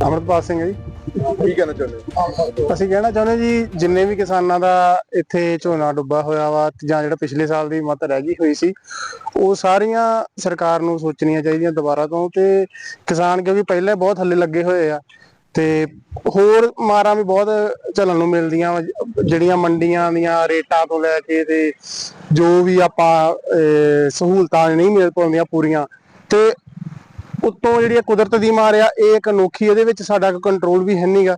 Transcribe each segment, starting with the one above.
ਅਮਰਪਾਲ ਸਿੰਘ ਜੀ। ਕੀ ਕਹਿਣਾ ਚਾਹੁੰਦੇ ਅਸੀਂ ਕਹਿਣਾ ਚਾਹੁੰਦੇ ਜੀ ਜਿੰਨੇ ਵੀ ਕਿਸਾਨਾਂ ਦਾ ਇੱਥੇ ਝੋਨਾ ਡੁੱਬਾ ਹੋਇਆ ਵਾ ਜਾਂ ਜਿਹੜਾ ਪਿਛਲੇ ਸਾਲ ਦੀ ਮਤ ਰਹਿ ਗਈ ਹੋਈ ਸੀ ਉਹ ਸਾਰੀਆਂ ਸਰਕਾਰ ਨੂੰ ਸੋਚਣੀਆਂ ਚਾਹੀਦੀਆਂ ਦੁਬਾਰਾ ਤੋਂ ਤੇ ਕਿਸਾਨ ਕਿਉਂਕਿ ਪਹਿਲੇ ਬਹੁਤ ਥੱਲੇ ਲੱਗੇ ਹੋਏ ਆ ਤੇ ਹੋਰ ਮਾਰਾਂ ਵੀ ਬਹੁਤ ਚੱਲਣ ਨੂੰ ਮਿਲਦੀਆਂ ਵਾ, ਜਿਹੜੀਆਂ ਮੰਡੀਆਂ ਦੀਆਂ ਰੇਟਾਂ ਤੋਂ ਲੈ ਕੇ ਤੇ ਜੋ ਵੀ ਆਪਾਂ ਸਹੂਲਤਾਂ ਨਹੀਂ ਮਿਲ ਪਾਉਂਦੀਆਂ ਪੂਰੀਆਂ ਤੇ ਉੱਤੋਂ ਜਿਹੜੀ ਕੁਦਰਤ ਦੀ ਮਾਰ ਆ ਇਹ ਇੱਕ ਅਨੋਖੀ ਇਹਦੇ ਵਿੱਚ ਸਾਡਾ ਕੰਟਰੋਲ ਵੀ ਹੈ ਨਹੀਂਗਾ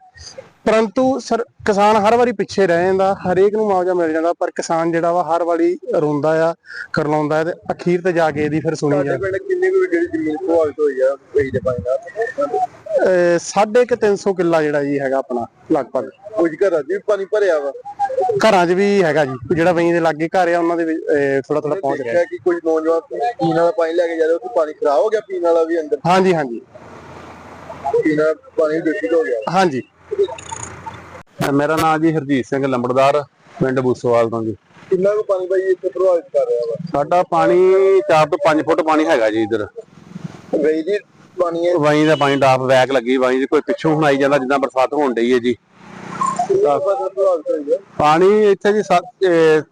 ਪਰੰਤੂ ਸਰ ਕਿਸਾਨ ਹਰ ਵਾਰੀ ਪਿੱਛੇ ਰਹਿ ਜਾਂਦਾ ਹਰੇਕ ਨੂੰ ਮੁਆਵਜ਼ਾ ਮਿਲ ਜਾਂਦਾ ਪਰ ਕਿਸਾਨ ਜਿਹੜਾ ਵਾ ਹਰ ਵਾਰੀ ਰੋਂਦਾ ਆ ਕਰਲਾਉਂਦਾ ਹੈ ਤੇ ਅਖੀਰ ਤੇ ਜਾ ਕੇ ਇਹਦੀ ਫਿਰ ਸੁਣੀ ਸਾਡੇ ਜਾਂਦੀ। ਪਿੰਡ ਕਿੰਨੀ ਕੁ ਜਿਹੜੀ ਜ਼ਮੀਨ ਪ੍ਰਭਾਵਿਤ ਹੋਈ ਆ ਪਈ ਦੇ ਪਾਣੀ ਨਾਲ ਅਹ ਸਾਢੇ ਕੁ 300 ਕਿੱਲਾ ਜਿਹੜਾ ਜੀ ਹੈਗਾ ਆਪਣਾ ਲਗਭਗ। ਕੁਝ ਘਰਾਂ 'ਚ ਵੀ ਪਾਣੀ ਭਰਿਆ ਵਾ। ਘਰਾਂ 'ਚ ਵੀ ਹੈਗਾ ਜੀ ਜਿਹੜਾ ਵਹੀਂ ਦੇ ਲਾਗੇ ਘਰ ਆ ਉਹਨਾਂ ਦੇ ਵਿੱਚ ਥੋੜਾ ਥੋੜਾ ਪਹੁੰਚ ਰਿਹਾ ਕਿ ਕੁਝ ਨੌਜਵਾਨ ਪੀਣ ਵਾਲਾ ਪਾਣੀ ਲੈ ਕੇ ਜਾ ਰਹੇ ਉੱਥੇ ਪਾਣੀ ਖਰਾਬ ਹੋ ਗਿਆ ਪੀਣ ਵਾਲਾ ਵੀ ਅੰਦਰ? ਹਾਂਜੀ ਹਾਂਜੀ। ਪੀਣ ਵਾਲਾ ਪਾਣੀ ਦੂਸ਼ਿਤ ਹੋ ਗਿਆ। ਹਾਂਜੀ। ਮੇਰਾ ਨਾਮ ਜੀ ਹਰਜੀਤ ਸਿੰਘ ਲੰਬੜਦਾਰ ਪਿੰਡ ਬੂਸੋਵਾਲ ਤੋਂ ਜੀ। ਕਿੰਨਾ ਕੁ ਪਾਣੀ ਭਾਈ ਇੱਥੇ ਪ੍ਰਭਾਵਿਤ ਕਰ ਰਿਹਾ ਵਾ? ਸਾਡਾ ਪਾਣੀ 4 ਤੋਂ 5 ਫੁੱਟ ਪਾਣੀ ਹੈਗਾ ਜੀ ਇਧਰ। ਗਈ ਜੀ ਪਾਣੀ ਹੈ? ਵਾਈ ਦਾ ਪਾਣੀ ਡਾਫ ਵੈਕ ਲੱਗੀ ਵਾਈ ਦੀ ਕੋਈ ਪਿੱਛੋਂ ਹੁਣ ਆਈ ਜਾਂਦਾ ਜਿੱਦਾਂ ਬਰਸਾਤ ਹੋਣ ਡਈ ਹੈ ਜੀ। ਪਾਣੀ ਇੱਥੇ ਜੀ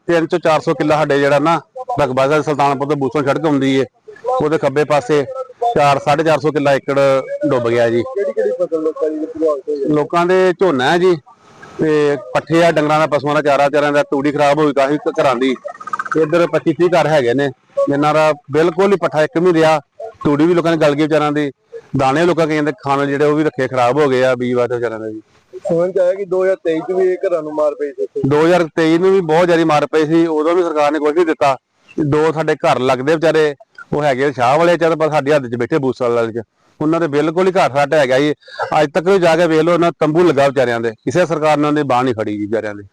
3 ਤੋਂ 400 ਕਿੱਲਾ ਸਾਡੇ ਜਿਹੜਾ ਨਾ ਰਕਬਾ ਦਾ ਸੁਲਤਾਨਪੁਰ ਤੋਂ ਬੂਸੋਂ ਸੜਕ ਆਉਂਦੀ ਏ। ਉਹਦੇ ਖੱਬੇ ਪਾਸੇ 4 450 ਕਿੱਲਾ ਏਕੜ ਡੁੱਬ ਗਿਆ ਜੀ। ਕਿਹੜੀ ਕਿਹੜੀ ਫਸਲ ਲੋਕਾਂ ਦੀ ਪ੍ਰਭਾਵਿਤ ਹੋਈ ਹੈ? ਲੋਕਾਂ ਦੇ ਝੋਨਾ ਹੈ ਜੀ। ਤੇ ਪੱਠੇ ਆ ਡੰਗਰਾਂ ਦਾ ਪਸ਼ੂਆਂ ਦਾ ਚਾਰਾ ਚਾਰਿਆਂ ਦਾ ਤੂੜੀ ਖਰਾਬ ਹੋਈ ਕਾਫੀ ਘਰਾਂ ਦੀ। ਇੱਧਰ 25 30 ਘਰ ਹੈਗੇ ਨੇ। ਜਿਨ੍ਹਾਂ ਦਾ ਬਿਲਕੁਲ ਹੀ ਪੱਠਾ ਇੱਕ ਵੀ ਰਿਹਾ। ਤੂੜੀ ਵੀ ਲੋਕਾਂ ਨੇ ਗਲ ਗਈ ਵਿਚਾਰਾਂ ਦੀ। ਦਾਣੇ ਲੋਕਾਂ ਕਹਿੰਦੇ ਖਾਣ ਜਿਹੜੇ ਉਹ ਵੀ ਰੱਖੇ ਖਰਾਬ ਹੋ ਗਏ ਆ ਬੀਜ ਵਾਸਤੇ ਵਿਚਾਰਿਆਂ ਦੇ ਜੀ ਸੁਣਨ ਚ ਆਇਆ ਕਿ 2023 ਚ ਵੀ ਇਹ ਘਰਾਂ ਨੂੰ ਮਾਰ ਪਈ ਸੀ ਇੱਥੇ। 2023 ਨੂੰ ਵੀ ਬਹੁਤ ਜ਼ਿਆਦਾ ਮਾਰ ਪਈ ਸੀ। ਉਦੋਂ ਵੀ ਸਰਕਾਰ ਨੇ ਕੁਝ ਨਹੀਂ ਦਿੱਤਾ। ਦੋ ਸਾਡੇ ਘਰ ਲੱਗਦੇ ਵਿਚਾਰੇ ਉਹ ਹੈਗੇ ਸ਼ਾਹ ਵਾਲੇ ਚਾਹ ਪਰ ਸਾਡੀ ਹੱਦ 'ਚ ਬੈਠੇ ਬੂਸਲ ਵਾਲੇ 'ਚ। ਉਹਨਾਂ ਦੇ ਬਿਲਕੁਲ ਹੀ ਘਰ ਸਾਟ ਹੈਗਾ ਜੀ। ਅੱਜ ਤੱਕ ਵੀ ਜਾ ਕੇ ਵੇਖ ਲਓ ਉਹਨਾਂ ਤੰਬੂ ਲੱਗਾ ਵਿਚਾਰਿਆਂ ਦੇ। ਕਿਸੇ ਸਰਕਾਰ ਨੇ ਉਹਨਾਂ ਦੀ ਬਾਹ ਨਹੀਂ ਫੜੀ ਜੀ ਵਿਚਾਰਿਆਂ ਦੀ।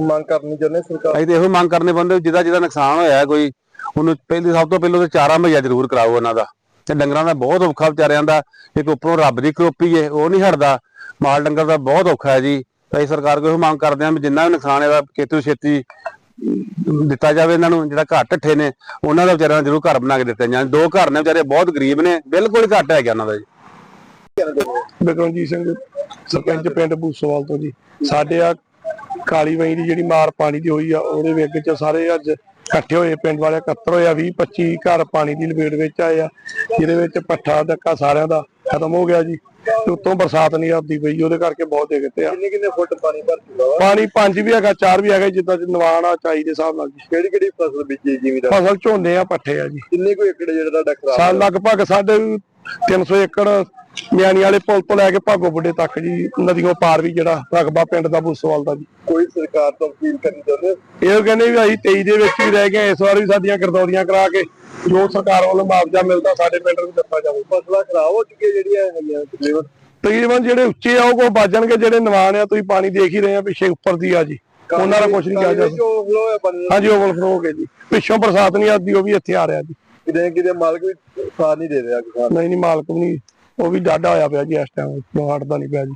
ਮੰਗ ਕਰਨੀ ਚਾਹੁੰਦੇ ਸਰਕਾਰ ਅਸੀਂ ਤੇ ਇਹੋ ਮੰਗ ਕਰਨੇ ਬੰਦੇ ਜਿਹਦਾ ਜਿਹਦਾ ਨੁਕਸਾਨ ਹੋਇਆ ਕੋਈ ਉਹਨੂੰ ਪਹਿਲੀ ਸਭ ਤੋਂ ਪਹਿਲਾਂ ਤੇ ਚਾਰਾ ਮਹੀਆ ਜ਼ਰੂਰ ਕਰਾਓ ਉਹਨਾਂ ਦਾ। ਤੇ ਡੰਗਰਾਂ ਦਾ ਬਹੁਤ ਔਖਾ ਵਿਚਾਰਿਆਂ ਦਾ, ਇੱਕ ਉੱਪਰੋਂ ਰੱਬ ਦੀ ਕਰੋਪੀ ਏ, ਉਹ ਨਹੀਂ ਹਟਦਾ। ਮਾਲ ਡੰਗਰ ਦਾ ਬਹੁਤ ਔਖਾ ਹੈ ਜੀ। ਅਸੀਂ ਸਰਕਾਰ ਕੋਲ ਮੰਗ ਕਰਦੇ ਹਾਂ ਵੀ ਜਿੰਨਾ ਵੀ ਨੁਕਸਾਨ ਇਹਦਾ ਕਿਤੋਂ ਛੇਤੀ ਦਿੱਤਾ ਜਾਵੇ ਇਹਨਾਂ ਨੂੰ, ਜਿਹੜਾ ਘਰ ਢੱਠੇ ਨੇ, ਉਹਨਾਂ ਦਾ ਵਿਚਾਰਿਆਂ ਨੂੰ ਜ਼ਰੂਰ ਘਰ ਬਣਾ ਕੇ ਦਿੱਤੇ ਜਾਣ। ਦੋ ਘਰ ਨੇ ਵਿਚਾਰੇ, ਬਹੁਤ ਗਰੀਬ ਨੇ, ਬਿਲਕੁਲ ਘੱਟ ਹੈਗਾ ਉਹਨਾਂ ਦਾ ਜੀ। ਬਿਕਰਮਜੀਤ ਸਿੰਘ, ਸਰਪੰਚ ਪਿੰਡ ਬੂਸੋਵਾਲ ਤੋਂ ਜੀ। ਸਾਡੇ ਆ ਕਾਲੀ ਵਈ ਦੀ ਜਿਹੜੀ ਮਾਰ ਪਾਣੀ ਦੀ ਹੋਈ ਆ, ਉਹਦੇ ਵੇਗ ਚ ਸਾਰੇ ਅੱਜ ਇਕੱਠੇ ਹੋਏ ਪਿੰਡ ਵਾਲੇ ਇਕੱਤਰ ਹੋਏ ਆ 20 25 ਘਰ ਪਾਣੀ ਦੀ ਲਪੇਟ ਵਿੱਚ ਆਏ ਆ ਜਿਹਦੇ ਵਿੱਚ ਪੱਠਾ ਧੱਕਾ ਸਾਰਿਆਂ ਦਾ ਖਤਮ ਹੋ ਗਿਆ ਜੀ ਤੇ ਉੱਤੋਂ ਬਰਸਾਤ ਨਹੀਂ ਆਉਂਦੀ ਪਈ ਉਹਦੇ ਕਰਕੇ ਬਹੁਤ ਦਿੱਕਤ ਆ। ਕਿੰਨੇ ਕਿੰਨੇ ਫੁੱਟ ਪਾਣੀ ਭਰ ਚੁੱਕਾ ਪਾਣੀ ਪੰਜ ਵੀ ਹੈਗਾ ਚਾਰ ਵੀ ਹੈਗਾ ਜਿੱਦਾਂ ਨਵਾਨ ਆ ਚਾਈ ਦੇ ਹਿਸਾਬ ਨਾਲ ਜੀ। ਕਿਹੜੀ ਕਿਹੜੀ ਫਸਲ ਬੀਜੀ ਜ਼ਿਮੀਦਾਰ ਫਸਲ ਝੋਨੇ ਆ ਪੱਠੇ ਆ ਜੀ। ਕਿੰਨੇ ਕੁ ਏਕੜ ਜਿਹੜਾ ਤੁਹਾਡਾ ਖਰਾਬ ਸਾਲ ਲਗਭਗ ਸਾਡੇ 300 ਏਕੜ ਮਿਆਣੀ ਵਾਲੇ ਪੁਲ ਤੋਂ ਲੈ ਕੇ ਭਾਗੋ ਬੁੱਢੇ ਤੱਕ ਜੀ ਨਦੀਆਂ ਪਾਰ ਵੀ ਜਿਹੜਾ ਰਕਬਾ ਪਿੰਡ ਦਾ ਬੂਸੋਵਾਲ ਦਾ ਜੀ। ਕੋਈ ਸਰਕਾਰ ਤੋਂ ਅਪੀਲ ਕਰਨੀ ਚਾਹੁੰਦੇ ਹੋ? ਇਹ ਕਹਿੰਦੇ ਵੀ ਅਸੀਂ 23 ਦੇ ਵਿੱਚ ਵੀ ਰਹਿ ਗਏ ਇਸ ਵਾਰ ਵੀ ਸਾਡੀਆਂ ਗਰਦੌਰੀਆਂ ਕਰਾ ਕੇ ਜੋ ਸਰਕਾਰ ਵੱਲੋਂ ਮੁਆਵਜ਼ਾ ਮਿਲਦਾ ਸਾਡੇ ਪਿੰਡ ਨੂੰ ਦਿੱਤਾ ਜਾਵੇ। ਫਸਲਾਂ ਖਰਾਬ ਹੋ ਚੁੱਕੀਆਂ ਜਿਹੜੀਆਂ ਹੈਗੀਆਂ ਤਕਰੀਬਨ। ਤਕਰੀਬਨ ਜਿਹੜੇ ਉੱਚੇ ਆ ਉਹ ਕੋ ਬਾਜਣਗੇ ਜਿਹੜੇ ਨਿਵਾਨ ਆ ਤੁਸੀਂ ਪਾਣੀ ਦੇਖ ਹੀ ਰਹੇ ਆ ਪਿੱਛੇ ਉੱਪਰ ਦੀ ਆ ਜੀ। ਉਹਨਾਂ ਦਾ ਕੁਝ ਨਹੀਂ ਕਿਹਾ ਜਾ ਸਕਦਾ ਹਾਂਜੀ ਓਵਰਫਲੋ ਹੋ ਗਏ ਜੀ। ਪਿੱਛੋਂ ਬਰਸਾਤ ਨਹੀਂ ਆਦੀ ਉਹ ਵੀ ਇੱਥੇ ਆ ਰਿਹਾ ਜੀ। ਕਿਤੇ ਕਿਤੇ ਮਾਲਕ ਵੀ ਸਾਥ ਨਹੀਂ ਦੇ ਰਿਹਾ ਕਿਸਾਨ। ਨਹੀਂ ਨਹੀਂ ਮਾਲਕ ਵੀ ਨਹੀਂ ਉਹ ਵੀ ਡਾਢਾ ਹੋਇਆ ਪਿਆ ਜੀ ਇਸ ਟਾਈਮ ਹਟਦਾ ਨਹੀਂ ਪਿਆ ਜੀ।